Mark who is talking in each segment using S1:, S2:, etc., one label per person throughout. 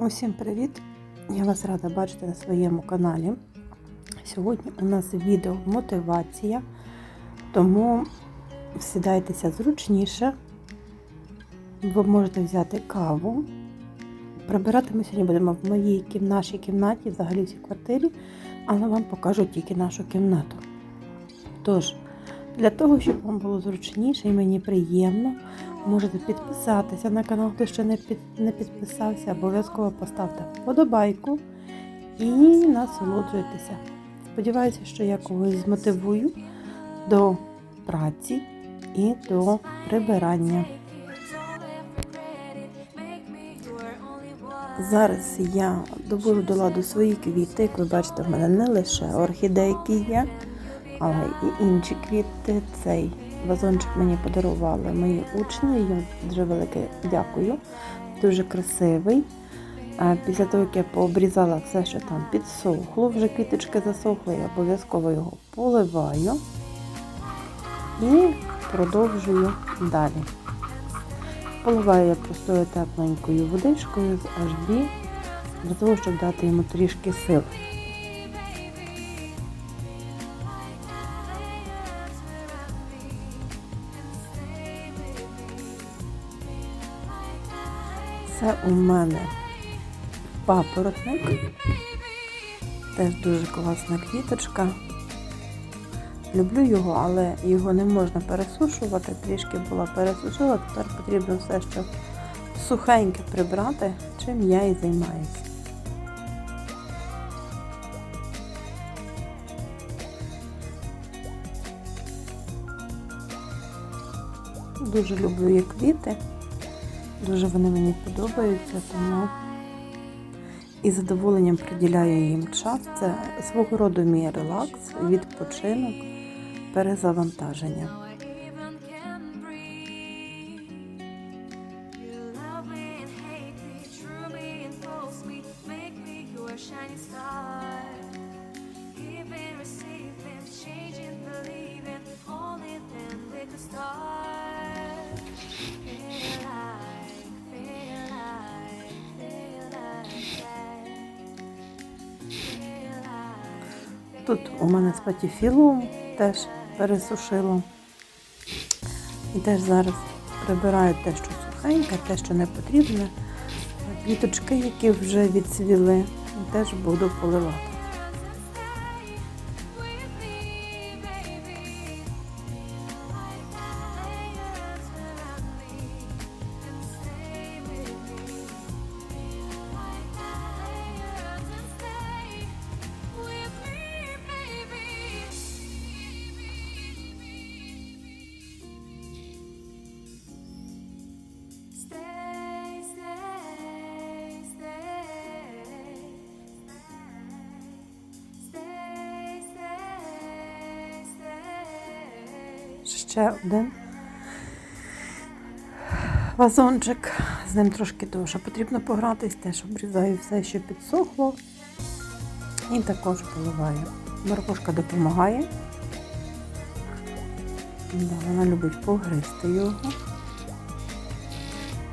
S1: Усім привіт! Я вас рада бачити на своєму каналі. Сьогодні у нас відео мотивація, тому сідайтеся зручніше. Ви можете взяти каву. Прибирати ми сьогодні будемо в моїй кім- нашій кімнаті, взагалі всій квартирі, але вам покажу тільки нашу кімнату. Тож, для того, щоб вам було зручніше і мені приємно, можете підписатися на канал, хто ще не, під, не підписався, обов'язково поставте вподобайку і насолоджуйтеся. Сподіваюся, що я когось змотивую до праці і до прибирання. Зараз я довожу до ладу свої квіти. Як ви бачите, в мене не лише орхідейки є, але і інші квіти. Цей вазончик мені подарували мої учні. Я дуже велике дякую. Дуже красивий. Після того, як я пообрізала все, що там підсохло, вже квіточки засохли, я обов'язково його поливаю і продовжую далі. Поливаю я простою тепленькою водичкою з HB, для того, щоб дати йому трішки сил. Це у мене папоротник. Теж дуже класна квіточка. Люблю його, але його не можна пересушувати. Трішки була пересушила, тепер потрібно все, що сухеньке прибрати, чим я і займаюся. Дуже люблю її квіти. Дуже вони мені подобаються, тому із задоволенням приділяю їм час. Це свого роду мій релакс, відпочинок, перезавантаження. Патіфілум теж пересушила. І теж зараз прибираю те, що сухеньке, те, що не потрібне. Квіточки, які вже відцвіли, теж буду поливати. Ще один вазончик. З ним трошки довше потрібно погратись, теж обрізаю все, що підсохло. І також поливаю. Маркушка допомагає. Вона любить погризти його.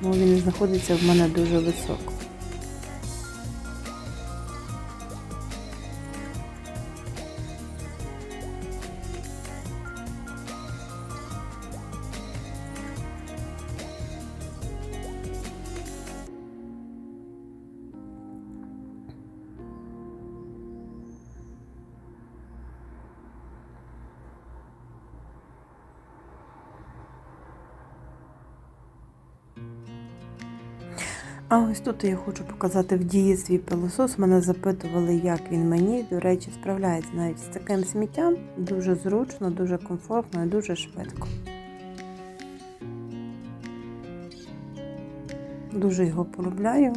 S1: Тому він знаходиться в мене дуже високо. А ось тут я хочу показати в дії свій пилосос. Мене запитували, як він мені. До речі, справляється навіть з таким сміттям. Дуже зручно, дуже комфортно і дуже швидко. Дуже його полюбляю.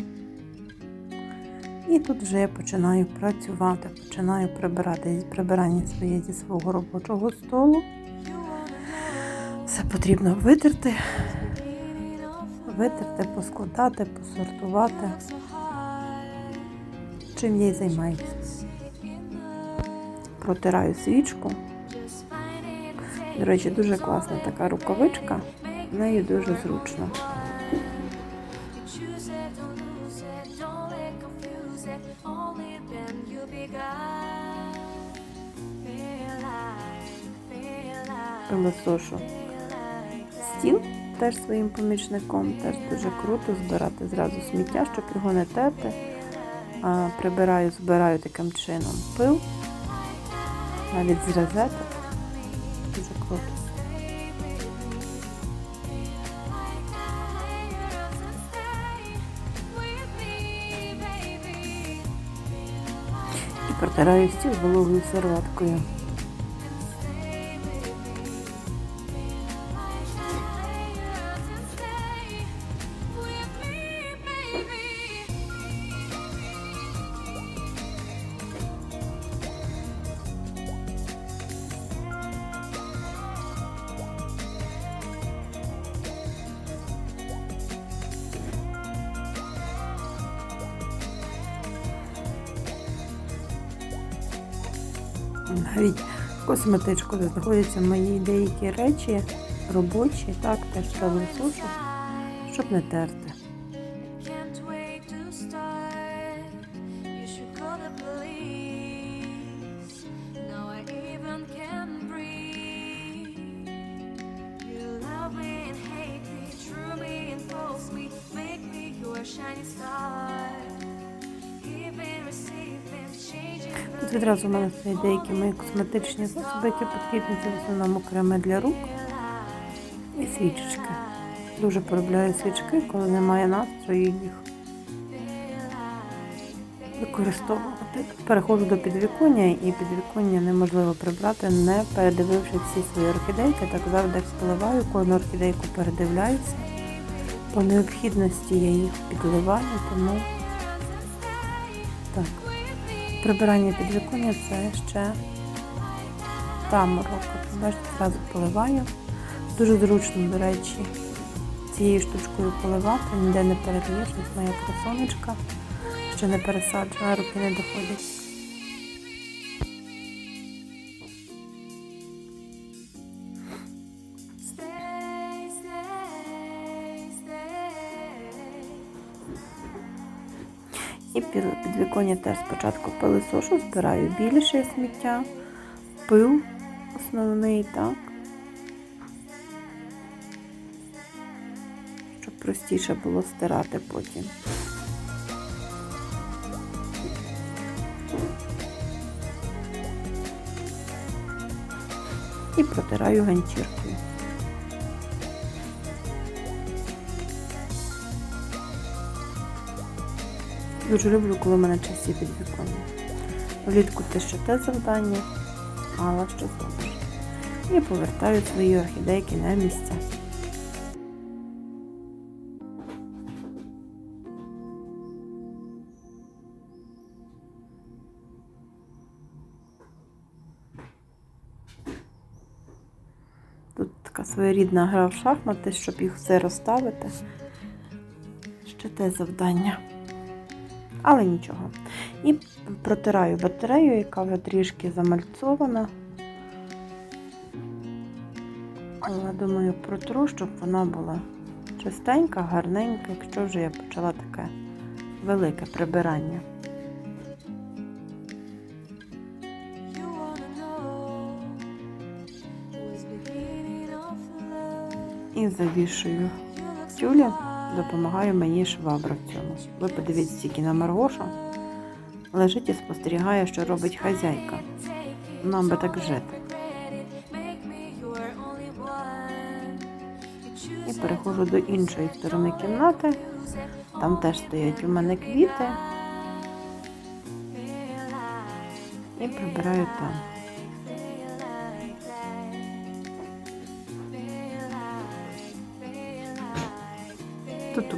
S1: І тут вже я починаю працювати, починаю прибирати прибирання своє зі свого робочого столу. Все потрібно витерти, витерти, поскладати, посортувати, чим я й займаюся. Протираю свічку. До речі, дуже класна така рукавичка, Неї дуже зручно. Пилосошу стіл теж своїм помічником. Теж дуже круто збирати зразу сміття, щоб його не терти. Прибираю, збираю таким чином пил, навіть з розеток. Дуже круто. І протираю стіл вологою серветкою. Навіть в косметичку, де знаходяться мої деякі речі, робочі, так, теж сушу, щоб не терти. Відразу в мене стоять деякі мої косметичні засоби, які потрібні це в основному креми для рук і свічечки. Дуже полюбляю свічки, коли немає настрою їх використовувати. Переходжу до підвіконня, і підвіконня неможливо прибрати, не передививши всі свої орхідейки. Так завжди спливаю, кожну орхідейку передивляюся. По необхідності я їх підливаю, тому так. Прибирання підвіконня це ще там року. Бачите, зразу поливаю. Дуже зручно, до речі, цією штучкою поливати, ніде не перельєш, моя красонечка. Ще не пересаджена, руки не доходять. Підвіконня теж спочатку пилисошу, збираю більше сміття, пил основний, так. Щоб простіше було стирати потім. І протираю ганчіркою. Дуже люблю, коли в мене чисті підвіконня. Влітку те ще те завдання, але що зробиш. І повертаю свої орхідейки на місця. Тут така своєрідна гра в шахмати, щоб їх все розставити. Ще те завдання. Але нічого. І протираю батарею, яка вже трішки замальцована. Але думаю, протру, щоб вона була чистенька, гарненька, якщо вже я почала таке велике прибирання. І завішую тюлі. Допомагає мені швабра в цьому. Ви подивіться тільки на Маргошу. Лежить і спостерігає, що робить хазяйка. Нам би так жити. І переходжу до іншої сторони кімнати. Там теж стоять у мене квіти. І прибираю там.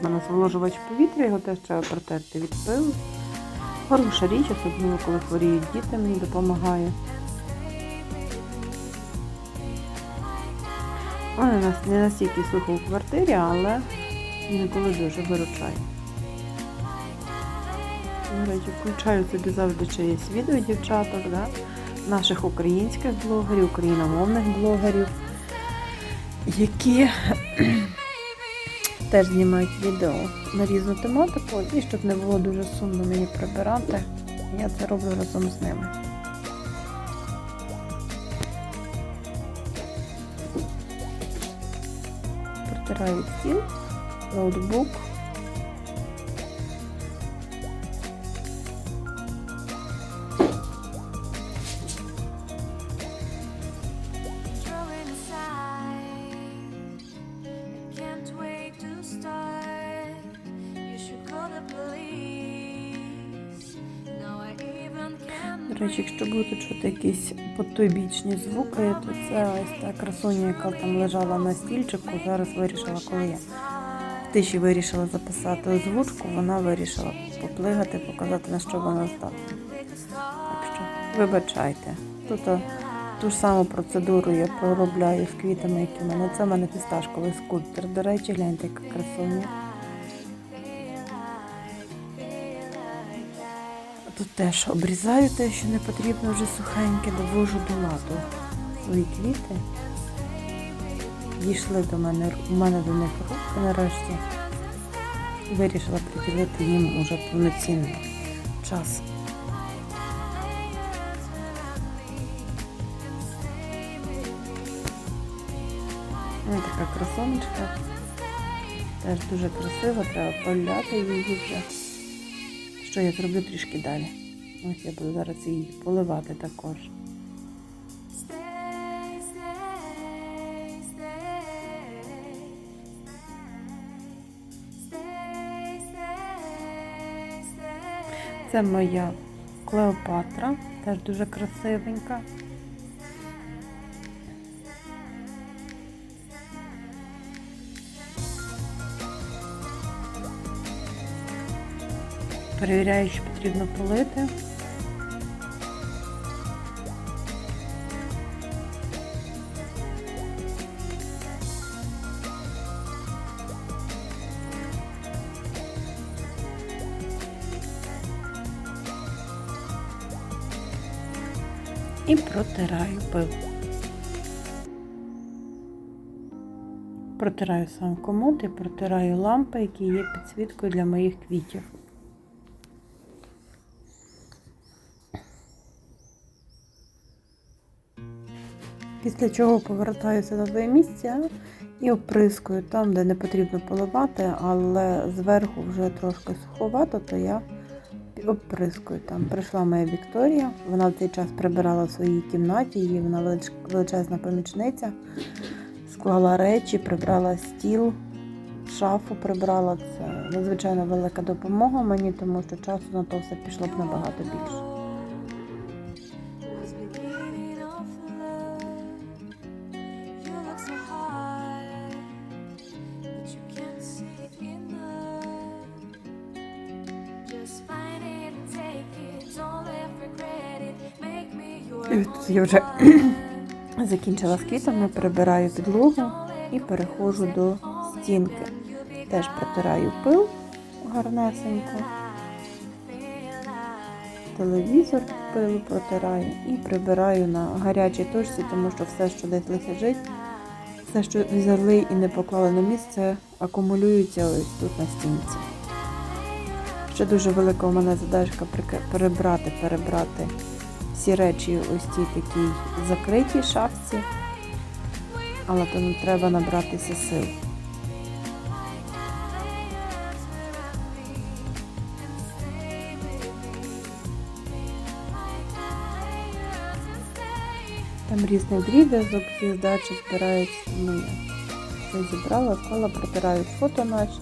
S1: У мене зволожувач повітря, його теж треба протерти від пилу. Хороша річ, особливо коли хворіють діти, мені допомагає. У нас не настільки сухо в квартирі, але інколи дуже виручає. До речі, включаю собі завжди чиїсь відео дівчаток, да? наших українських блогерів, україномовних блогерів, які теж знімають відео на різну тематику, і щоб не було дуже сумно мені прибирати, я це роблю разом з ними. протираю стіл, ноутбук.
S2: Can't wait
S1: До речі, якщо будете чути якісь потойбічні звуки, то це ось та красуня, яка там лежала на стільчику, зараз вирішила, коли я в тиші вирішила записати озвучку, вона вирішила поплигати, показати на що вона здатна. Так що вибачайте. Тут а, ту ж саму процедуру я проробляю з квітами, які в мене. Це в мене фісташковий скульптор. До речі, гляньте, яка красуня. Тут теж обрізаю те, що не потрібно вже сухеньке, довожу до ладу. Свої квіти дійшли до мене, у мене до них руки нарешті. Вирішила приділити їм уже повноцінний час. Ось така красонечка. Теж дуже красива, треба поляти її вже. Що я зроблю трішки далі. Ось я буду зараз її поливати також. Це моя Клеопатра, теж дуже красивенька. Перевіряю, що потрібно полити. І протираю пил. Протираю сам комод і протираю лампи, які є підсвіткою для моїх квітів. Після чого повертаюся на своє місце і оприскую там, де не потрібно поливати, але зверху вже трошки суховато, то я оприскую там. Прийшла моя Вікторія, вона в цей час прибирала в своїй кімнаті, її вона велич- величезна помічниця, склала речі, прибрала стіл, шафу прибрала. Це надзвичайно велика допомога мені, тому що часу на то все пішло б набагато більше. Тут я вже закінчила з квітами, прибираю підлогу і переходжу до стінки. Теж протираю пил гарнесенько, телевізор пилу протираю і прибираю на гарячій точці, тому що все, що десь лежить, все, що взяли і не поклали на місце, акумулюється ось тут на стінці. Ще дуже велика у мене задачка прибрати, перебрати всі речі ось цій такій закритій шафці, але то не треба набратися сил. Там різний дріб'язок зі здачі збирається, тому я все зібрала, склала, протираю фото наші.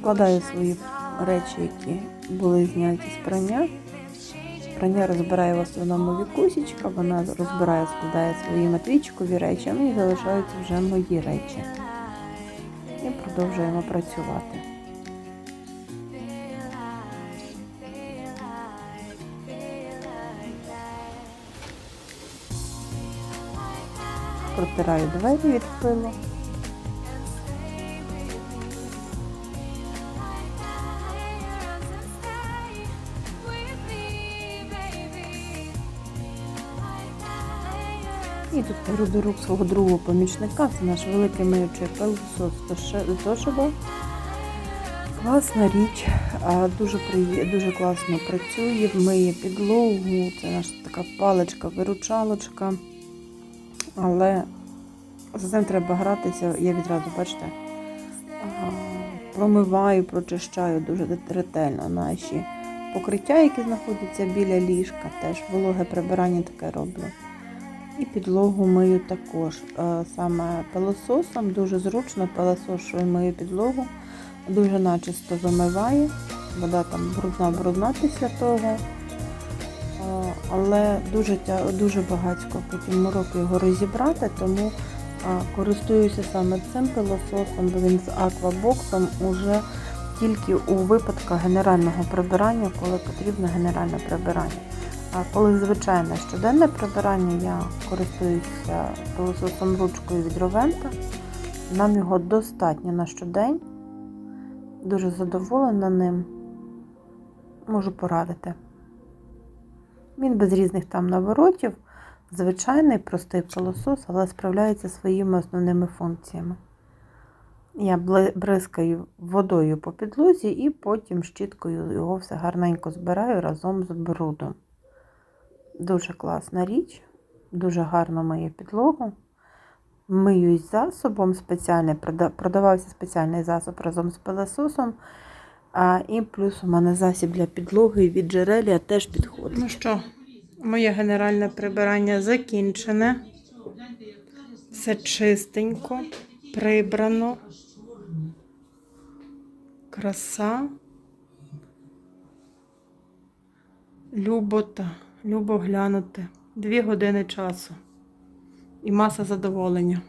S1: Складаю свої речі, які були зняті з прання. Прання розбирає в основному вікусічка, вона розбирає, складає свої матвійчикові речі, ну і залишаються вже мої речі. І продовжуємо працювати. Протираю двері від пилу. І тут беру рук свого другого помічника, це наш великий миючий пилосос Toshiba. Класна річ, дуже, приє- дуже класно працює, миє підлогу, це наша така паличка-виручалочка. Але з цим треба гратися, я відразу, бачите, промиваю, прочищаю дуже ретельно наші покриття, які знаходяться біля ліжка, теж вологе прибирання таке роблю. І підлогу мию також. Е, Саме пилососом дуже зручно пилосошую мою підлогу. Дуже начисто вимиває. Вода там брудна брудна після того. Е, Але дуже, дуже багатько потім морок його розібрати, тому е, користуюся саме цим пилососом, бо він з аквабоксом уже тільки у випадках генерального прибирання, коли потрібно генеральне прибирання. Коли звичайне щоденне прибирання, я користуюся пилососом ручкою від Ровента. Нам його достатньо на щодень. Дуже задоволена ним. Можу порадити. Він без різних там наворотів, звичайний простий пилосос, але справляється своїми основними функціями. Я бризкаю водою по підлозі і потім щіткою його все гарненько збираю разом з брудом. Дуже класна річ, дуже гарно миє підлогу. Миюсь засобом спеціальний, продавався спеціальний засоб разом з пилососом. А, і плюс у мене засіб для підлоги від джерелія теж підходить. Ну що, моє генеральне прибирання закінчене. Все чистенько, прибрано. Краса. Любота. Любо глянути. Дві години часу. І маса задоволення.